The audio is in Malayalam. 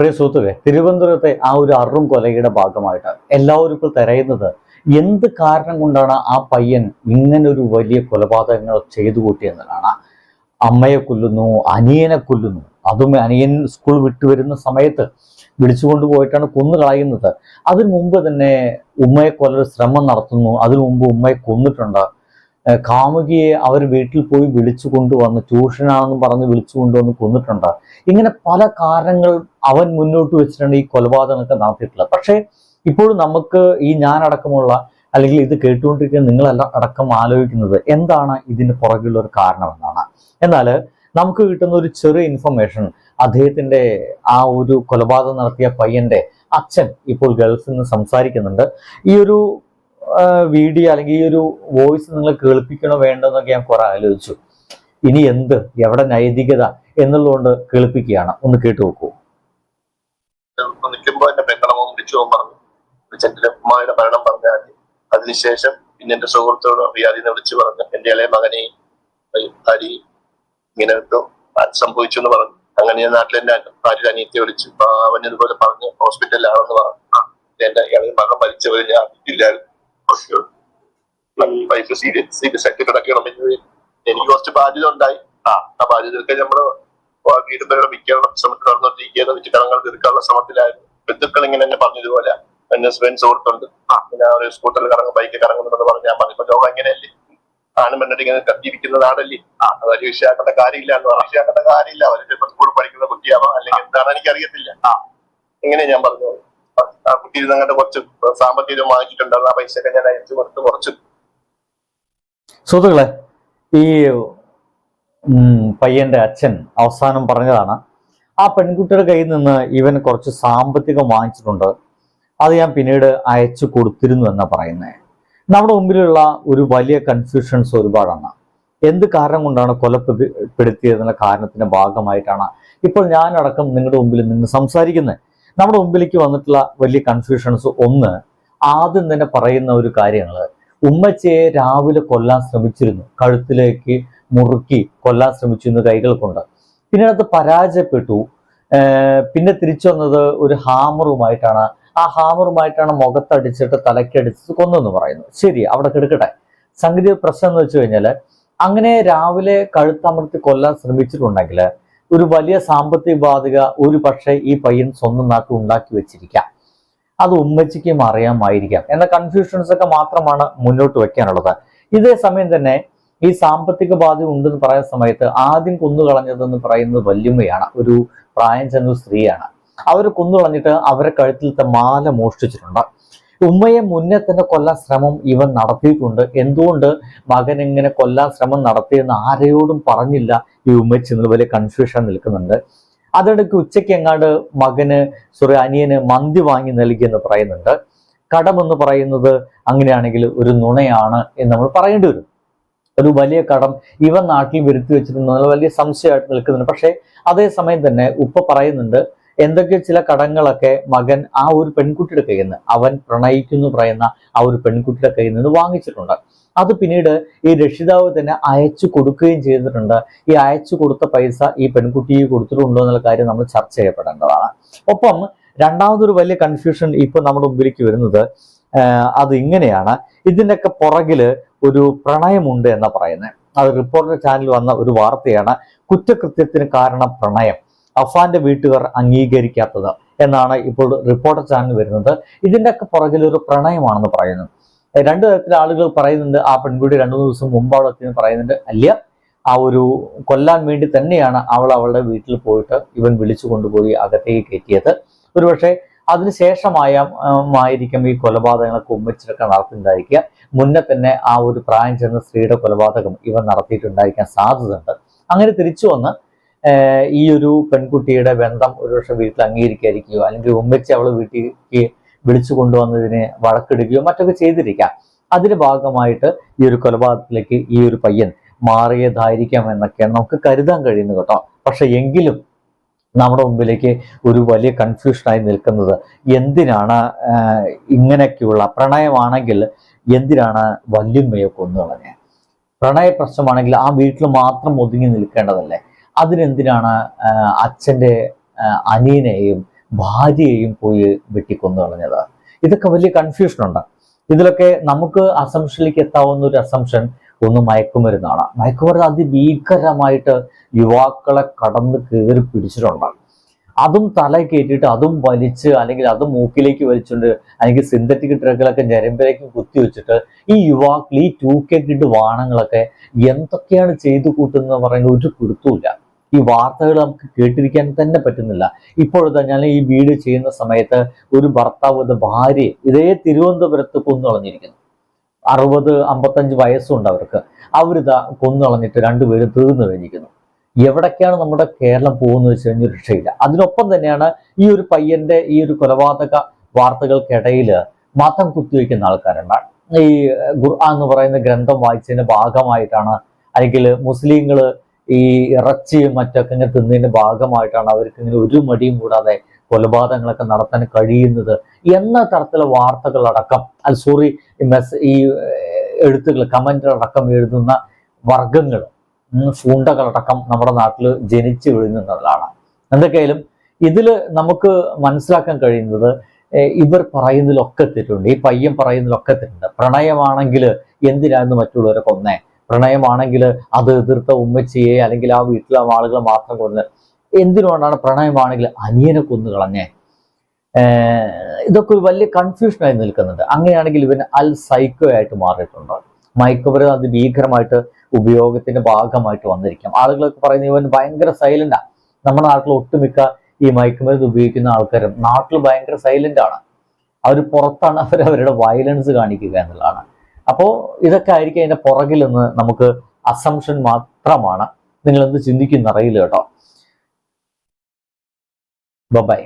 പ്രിയ സുഹൃത്തുക്കളെ തിരുവനന്തപുരത്തെ ആ ഒരു അറും കൊലയുടെ ഭാഗമായിട്ട് എല്ലാവരും ഇപ്പോൾ തിരയുന്നത് എന്ത് കാരണം കൊണ്ടാണ് ആ പയ്യൻ ഇങ്ങനെ ഒരു വലിയ കൊലപാതകങ്ങൾ ചെയ്തു കൂട്ടിയെന്നതാണ്. അമ്മയെ കൊല്ലുന്നു അനിയനെ കൊല്ലുന്നു. അതും അനിയൻ സ്കൂൾ വിട്ടു വരുന്ന സമയത്ത് വിളിച്ചു കൊണ്ടുപോയിട്ടാണ് കൊന്നു കളയുന്നത്. അതിനു മുമ്പ് തന്നെ ഉമ്മയെ കൊല്ലൊരു ശ്രമം നടത്തുന്നു. അതിനു മുമ്പ് ഉമ്മയെ കൊന്നിട്ടുണ്ട്. കാമുകിയെ അവർ വീട്ടിൽ പോയി വിളിച്ചു കൊണ്ടുവന്ന് ട്യൂഷനാണെന്ന് പറഞ്ഞ് വിളിച്ചു കൊണ്ടുവന്ന് കൊന്നിട്ടുണ്ട്. ഇങ്ങനെ പല കാരണങ്ങൾ അവൻ മുന്നോട്ട് വെച്ചിട്ടാണ് ഈ കൊലപാതകമൊക്കെ നടത്തിയിട്ടുള്ളത്. പക്ഷേ ഇപ്പോഴും നമുക്ക് ഈ ഞാനടക്കമുള്ള അല്ലെങ്കിൽ ഇത് കേട്ടുകൊണ്ടിരിക്കുന്ന നിങ്ങളല്ല അടക്കം ആലോചിക്കുന്നത് എന്താണ് ഇതിന് പുറകിലുള്ള ഒരു കാരണമെന്നാണ്. എന്നാൽ നമുക്ക് കിട്ടുന്ന ഒരു ചെറിയ ഇൻഫർമേഷൻ അദ്ദേഹത്തിന്റെ ആ ഒരു കൊലപാതകം നടത്തിയ പയ്യന്റെ അച്ഛൻ ഇപ്പോൾ ഗൾഫിൽ നിന്ന് സംസാരിക്കുന്നുണ്ട്. ഈ ഒരു വീഡിയോ അല്ലെങ്കിൽ ഈ ഒരു വോയിസ് നിങ്ങൾ കേൾപ്പിക്കണോ വേണ്ടോ എന്നൊക്കെ ഞാൻ കുറെ ആലോചിച്ചു. ഇനി എന്ത്? എവിടെ നൈതികത എന്നുള്ളതുകൊണ്ട് കേൾപ്പിക്കുകയാണ്. ഒന്ന് കേട്ടു നോക്കൂ. നിൽക്കുമ്പോ എന്റെ പെങ്ങളമോ വിളിച്ചു പറഞ്ഞു. മരണം പറഞ്ഞാൽ അതിനുശേഷം പിന്നെ എന്റെ സുഹൃത്തോട് അറിയാതെ വിളിച്ചു പറഞ്ഞു. എന്റെ ഇളയ മകനെയും ഭാര്യ ഇങ്ങനെ സംഭവിച്ചു എന്ന് പറഞ്ഞു. അങ്ങനെ ഞാൻ നാട്ടിൽ എന്റെ ഭാര്യ അനിയത്തെ വിളിച്ചു. അവൻ ഇതുപോലെ പറഞ്ഞു ഹോസ്പിറ്റലിലാണെന്ന് പറഞ്ഞു. എന്റെ ഇളയ മകൻ മരിച്ചവരില്ലായിരുന്നു വൈഫ് സീരിയസ് സീരിയസ് ആയിട്ട് കിടക്കണം എന്ന് എനിക്ക് കുറച്ച് ബാധ്യത ഉണ്ടായി. ആ ആ ബാധ്യതയൊക്കെ നമ്മൾ വീടിന്റെ വിൽക്കാനുള്ള ശ്രമത്തിൽ നടന്നുകൊണ്ടിരിക്കുകയാണ്. വിറ്റ് കടങ്ങൾ തീർക്കാനുള്ള ശ്രമത്തിലായിരുന്നു. ബന്ധുക്കൾ ഇങ്ങനെ എന്നെ പറഞ്ഞതുപോലെ എന്നെ സ്വയം സുഹൃത്തുണ്ട്. ആ പിന്നെ ഒരു സ്കൂട്ടറിൽ കറങ്ങും ബൈക്കിൽ കറങ്ങുന്നുണ്ടെന്ന് പറഞ്ഞ് ഞാൻ പറഞ്ഞു ഇപ്പൊ ലോകം എങ്ങനെയല്ലേ? ആണ് പെണ്ണിട്ട് ഇങ്ങനെ കത്തിയിരിക്കുന്ന നാടല്ലേ? ആ അതൊരു വിഷയാക്കേണ്ട കാര്യമില്ല എന്ന് പറഞ്ഞു. വിഷയാക്കേണ്ട കാര്യമില്ല. അവർ ചിലപ്പോൾ സ്കൂളിൽ പഠിക്കുന്ന കുട്ടിയാവാം അല്ലെങ്കിൽ എന്താണ് എനിക്ക് അറിയത്തില്ല. ആ ഇങ്ങനെ ഞാൻ പറഞ്ഞു. ആ കുട്ടി ഇരുന്നങ്ങോട്ട് കുറച്ച് സാമ്പത്തികം വാങ്ങിച്ചിട്ടുണ്ടായിരുന്നു ആ പൈസ ഒക്കെ ഞാൻ അയച്ചു കൊടുത്ത് കുറച്ച് സുഹൃത്തുക്കളെ ഈ പയ്യന്റെ അച്ഛൻ അവസാനം പറഞ്ഞതാണ് ആ പെൺകുട്ടിയുടെ കയ്യിൽ നിന്ന് ഇവൻ കുറച്ച് സാമ്പത്തികം വാങ്ങിച്ചിട്ടുണ്ട്. അത് ഞാൻ പിന്നീട് അയച്ചു കൊടുത്തിരുന്നു എന്നാ പറയുന്നത് നമ്മുടെ മുമ്പിലുള്ള ഒരു വലിയ കൺഫ്യൂഷൻസ് ഒരുപാടാണ്. എന്ത് കാരണം കൊണ്ടാണ് കൊലപ്പെടുത്തിയതെന്ന കാരണത്തിന്റെ ഭാഗമായിട്ടാണ് ഇപ്പോൾ ഞാനടക്കം നിങ്ങളുടെ മുമ്പിൽ നിന്ന് സംസാരിക്കുന്നത്. നമ്മുടെ മുമ്പിലേക്ക് വന്നിട്ടുള്ള വലിയ കൺഫ്യൂഷൻസ് ഒന്ന് ആദ്യം തന്നെ പറയുന്ന ഒരു കാര്യങ്ങൾ ഉമ്മച്ചയെ രാവിലെ കൊല്ലാൻ ശ്രമിച്ചിരുന്നു. കഴുത്തിലേക്ക് മുറുക്കി കൊല്ലാൻ ശ്രമിച്ചിരുന്നു കൈകൾ കൊണ്ട്. പിന്നെ അത് പരാജയപ്പെട്ടു. പിന്നെ തിരിച്ചു വന്നത് ഒരു ഹാമറുമായിട്ടാണ്. ആ ഹാമറുമായിട്ടാണ് മുഖത്തടിച്ചിട്ട് തലക്കടിച്ചിട്ട് കൊന്നെന്ന് പറയുന്നു. ശരി അവിടെ കിടക്കട്ടെ. സംഗതി പ്രശ്നം എന്ന് വെച്ച് കഴിഞ്ഞാൽ അങ്ങനെ രാവിലെ കഴുത്തമർത്തി കൊല്ലാൻ ശ്രമിച്ചിട്ടുണ്ടെങ്കിൽ ഒരു വലിയ സാമ്പത്തിക ബാധിക ഒരു പക്ഷേ ഈ പയ്യൻ സ്വന്തം നാട്ടിൽ ഉണ്ടാക്കി വെച്ചിരിക്കാം. അത് ഉമ്മച്ചിക്കും അറിയാമായിരിക്കാം. എന്ന കൺഫ്യൂഷൻസ് ഒക്കെ മാത്രമാണ് മുന്നോട്ട് വെക്കാനുള്ളത്. ഇതേ സമയം തന്നെ ഈ സാമ്പത്തിക ബാധ്യത ഉണ്ടെന്ന് പറയുന്ന സമയത്ത് ആദ്യം കൊന്നുകളഞ്ഞതെന്ന് പറയുന്നത് വല്യമ്മയാണ്. ഒരു പ്രായം ചെന്ന സ്ത്രീയാണ്. അവർ കൊന്നുകളഞ്ഞിട്ട് അവരെ കഴുത്തിലത്തെ മാല മോഷ്ടിച്ചിട്ടുണ്ട്. ഉമ്മയെ മുന്നേ തന്നെ കൊല്ലാൻ ശ്രമം ഇവൻ നടത്തിയിട്ടുണ്ട്. എന്തുകൊണ്ട് മകൻ എങ്ങനെ കൊല്ലാൻ ശ്രമം നടത്തിയെന്ന് ആരെയോടും പറഞ്ഞില്ല ഈ ഉമ്മച്ചെന്നുള്ള വലിയ കൺഫ്യൂഷൻ നിൽക്കുന്നുണ്ട്. അതിനിടയ്ക്ക് ഉച്ചയ്ക്ക് എങ്ങാണ്ട് മകന് സോറി അനിയന് മന്തി വാങ്ങി നൽകി എന്ന് പറയുന്നുണ്ട്. കടമെന്ന് പറയുന്നത് അങ്ങനെയാണെങ്കിൽ ഒരു നുണയാണ് എന്ന് നമ്മൾ പറയേണ്ടി വരും. ഒരു വലിയ കടം ഇവൻ നാട്ടിൽ വരുത്തി വെച്ചിരുന്നത് വലിയ സംശയമായിട്ട് നിൽക്കുന്നുണ്ട്. പക്ഷേ അതേസമയം തന്നെ ഉപ്പ പറയുന്നുണ്ട് എന്തൊക്കെ ചില കടങ്ങളൊക്കെ മകൻ ആ ഒരു പെൺകുട്ടിയുടെ കയ്യിൽ നിന്ന് അവൻ പ്രണയിക്കുന്നു പറയുന്ന ആ ഒരു പെൺകുട്ടിയുടെ കയ്യിൽ നിന്ന് വാങ്ങിച്ചിട്ടുണ്ട്. അത് പിന്നീട് ഈ രക്ഷിതാവ് തന്നെ അയച്ചു കൊടുക്കുകയും ചെയ്തിട്ടുണ്ട്. ഈ അയച്ചു കൊടുത്ത പൈസ ഈ പെൺകുട്ടിക്ക് കൊടുത്തിട്ടുണ്ടോ എന്നുള്ള കാര്യം നമ്മൾ ചർച്ച ചെയ്യപ്പെടേണ്ടതാണ്. ഒപ്പം രണ്ടാമതൊരു വലിയ കൺഫ്യൂഷൻ ഇപ്പൊ നമ്മുടെ മുമ്പിലേക്ക് വരുന്നത് അത് ഇങ്ങനെയാണ്. ഇതിന്റെയൊക്കെ പുറകിൽ ഒരു പ്രണയമുണ്ട് എന്നാ പറയുന്നത്. അത് റിപ്പോർട്ടർ ചാനൽ വന്ന ഒരു വാർത്തയാണ്. കുറ്റകൃത്യത്തിന് കാരണം പ്രണയം. അഫാന്റെ വീട്ടുകാർ അംഗീകരിക്കാത്തത് എന്നാണ് ഇപ്പോൾ റിപ്പോർട്ടർ ചാനൽ വരുന്നത്. ഇതിന്റെയൊക്കെ പുറകിൽ ഒരു പ്രണയമാണെന്ന് പറയുന്നു. രണ്ടു തരത്തിലെ ആളുകൾ പറയുന്നുണ്ട് ആ പെൺകുട്ടി രണ്ടു മൂന്ന് ദിവസം മുമ്പ് അവിടെ എത്തിയെന്ന് പറയുന്നുണ്ട്. അല്ല ആ ഒരു കൊല്ലാൻ വേണ്ടി തന്നെയാണ് അവൾ അവളുടെ വീട്ടിൽ പോയിട്ട് ഇവൻ വിളിച്ചു കൊണ്ടുപോയി അകത്തേക്ക് കയറ്റിയത്. ഒരുപക്ഷെ അതിനുശേഷമായ ആയിരിക്കും ഈ കൊലപാതകങ്ങളൊക്കെ ഉമ്മച്ചിട്ടൊക്കെ നടത്തിയിട്ടുണ്ടായിരിക്കുക മുന്നേ തന്നെ ആ ഒരു പ്രായം ചെന്ന സ്ത്രീയുടെ കൊലപാതകം ഇവൻ നടത്തിയിട്ടുണ്ടായിരിക്കാൻ സാധ്യതയുണ്ട്. അങ്ങനെ തിരിച്ചു വന്ന് ഈ ഒരു പെൺകുട്ടിയുടെ ബന്ധം ഒരുപക്ഷെ വീട്ടിൽ അംഗീകരിക്കാതിരിക്കുകയോ അല്ലെങ്കിൽ ഉമ്മച്ചി അവൾ വീട്ടിലേക്ക് വിളിച്ചു കൊണ്ടുവന്നതിന് വഴക്കെടുക്കുകയോ മറ്റൊക്കെ ചെയ്തിരിക്കാം. അതിന്റെ ഭാഗമായിട്ട് ഈ ഒരു കൊലപാതകത്തിലേക്ക് ഈ ഒരു പയ്യൻ മാറിയതായിരിക്കാം എന്നൊക്കെ നമുക്ക് കരുതാൻ കഴിയുന്നു കേട്ടോ. പക്ഷെ എങ്കിലും നമ്മുടെ മുമ്പിലേക്ക് ഒരു വലിയ കൺഫ്യൂഷനായി നിൽക്കുന്നത് എന്തിനാണ് ഇങ്ങനെയൊക്കെയുള്ള പ്രണയമാണെങ്കിൽ എന്തിനാണ് വല്യമ്മയെ കൊന്നുകളഞ്ഞത്? പ്രണയ പ്രശ്നമാണെങ്കിൽ ആ വീട്ടിൽ മാത്രം ഒതുങ്ങി നിൽക്കേണ്ടതല്ലേ? അതിനെന്തിനാണ് അച്ഛന്റെ അനിയനെയും ഭാര്യയെയും പോയി വെട്ടിക്കൊന്നു കളഞ്ഞതാ ഇതൊക്കെ വലിയ കൺഫ്യൂഷൻ ഉണ്ട്. ഇതിലൊക്കെ നമുക്ക് അസംഷനിലേക്ക് എത്താവുന്ന ഒരു അസംഷൻ ഒന്ന് മയക്കുമരുന്നാണ്. മയക്കുമരുന്ന് അതിഭീകരമായിട്ട് യുവാക്കളെ കടന്ന് കയറി പിടിച്ചിട്ടുണ്ട്. അതും തല കയറ്റിയിട്ട് അതും വലിച്ച് അല്ലെങ്കിൽ അതും മൂക്കിലേക്ക് വലിച്ചുകൊണ്ട് അല്ലെങ്കിൽ സിന്തറ്റിക് ഡ്രഗുകളൊക്കെ ഞരമ്പിലേക്ക് കുത്തി വെച്ചിട്ട് ഈ യുവാക്കൾ ഈ ടൂ കെ കിഡ് വാണങ്ങളൊക്കെ എന്തൊക്കെയാണ് ചെയ്തു കൂട്ടുന്നത് പറയുന്നത് ഒരു പിടുത്തമില്ല ഈ വാർത്തകൾ നമുക്ക് കേട്ടിരിക്കാൻ തന്നെ പറ്റുന്നില്ല. ഇപ്പോഴത്തെ ഞാൻ ഈ വീഡിയോ ചെയ്യുന്ന സമയത്ത് ഒരു ഭർത്താവ് ഭാര്യ ഇതേ തിരുവനന്തപുരത്ത് കൊന്നുകളഞ്ഞിരിക്കുന്നു അറുപത് അമ്പത്തഞ്ച് വയസ്സുണ്ട് അവർക്ക്. അവരിതാ കൊന്നുകളഞ്ഞിട്ട് രണ്ടുപേരും തീർന്നു കഴിഞ്ഞിരിക്കുന്നു. എവിടേക്കാണ് നമ്മുടെ കേരളം പോകുന്നത് വെച്ച് കഴിഞ്ഞാൽ രക്ഷയില്ല. അതിനൊപ്പം തന്നെയാണ് ഈ ഒരു പയ്യന്റെ ഈ ഒരു കൊലപാതക വാർത്തകൾക്കിടയിൽ മതം കുത്തിവെക്കുന്ന ആൾക്കാരുണ്ട് ഈ ഖുർആൻ എന്ന് പറയുന്ന ഗ്രന്ഥം വായിച്ചതിന്റെ ഭാഗമായിട്ടാണ് അല്ലെങ്കിൽ മുസ്ലിങ്ങൾ ഈ ഇറച്ചിയും മറ്റൊക്കെ ഇങ്ങനെ തിന്നതിന്റെ ഭാഗമായിട്ടാണ് അവർക്ക് ഇങ്ങനെ ഒരു മടിയും കൂടാതെ കൊലപാതകങ്ങളൊക്കെ നടത്താൻ കഴിയുന്നത് എന്ന തരത്തിലുള്ള വാർത്തകളടക്കം. അല്ല സോറി മെസ് ഈ എഴുത്തുകൾ കമന്റുകളടക്കം എഴുതുന്ന വർഗങ്ങൾ ഫൂണ്ടകളടക്കം നമ്മുടെ നാട്ടിൽ ജനിച്ചു വീഴുന്നതാണ് എന്തൊക്കെയായാലും ഇതിൽ നമുക്ക് മനസ്സിലാക്കാൻ കഴിയുന്നത് ഇവർ പറയുന്നതിലൊക്കെ തെറ്റുണ്ട്. ഈ പയ്യൻ പറയുന്നതിലൊക്കെ തെറ്റുണ്ട്. പ്രണയമാണെങ്കിൽ എന്തിനായിരുന്നു മറ്റുള്ളവരെ കൊന്നേ? പ്രണയമാണെങ്കിൽ അത് എതിർത്ത ഉമ്മച്ചിയെ അല്ലെങ്കിൽ ആ വീട്ടിലെ ആളുകളെ മാത്രം കൊന്ന്. എന്തിനുകൊണ്ടാണ് പ്രണയമാണെങ്കിൽ അനിയനെ കൊന്നു കളഞ്ഞേ? ഇതൊക്കെ ഒരു വലിയ കൺഫ്യൂഷനായി നിൽക്കുന്നുണ്ട്. അങ്ങനെയാണെങ്കിൽ ഇവൻ അൽ സൈക്കോ ആയിട്ട് മാറിയിട്ടുണ്ട്? മയക്കുമരുന്ന് അത് ഭീകരമായിട്ട് ഉപയോഗത്തിന്റെ ഭാഗമായിട്ട് വന്നിരിക്കാം. ആളുകളൊക്കെ പറയുന്നത് ഇവൻ ഭയങ്കര സൈലന്റാ നമ്മുടെ നാട്ടിൽ ഒട്ടുമിക്ക ഈ മയക്കുമരുന്ന് ഉപയോഗിക്കുന്ന ആൾക്കാരും നാട്ടിൽ ഭയങ്കര സൈലന്റ് ആണ്. അവർ പുറത്താണ് അവർ അവരുടെ വയലൻസ് കാണിക്കുക എന്നുള്ളതാണ്. അപ്പോൾ ഇതൊക്കെ ആയിരിക്കും അതിന്റെ പുറകിൽ നിന്ന് നമുക്ക് അസംഷൻ മാത്രമാണ്. നിങ്ങളെന്ത് ചിന്തിക്കുന്നറിയില്ല കേട്ടോ. ബൈ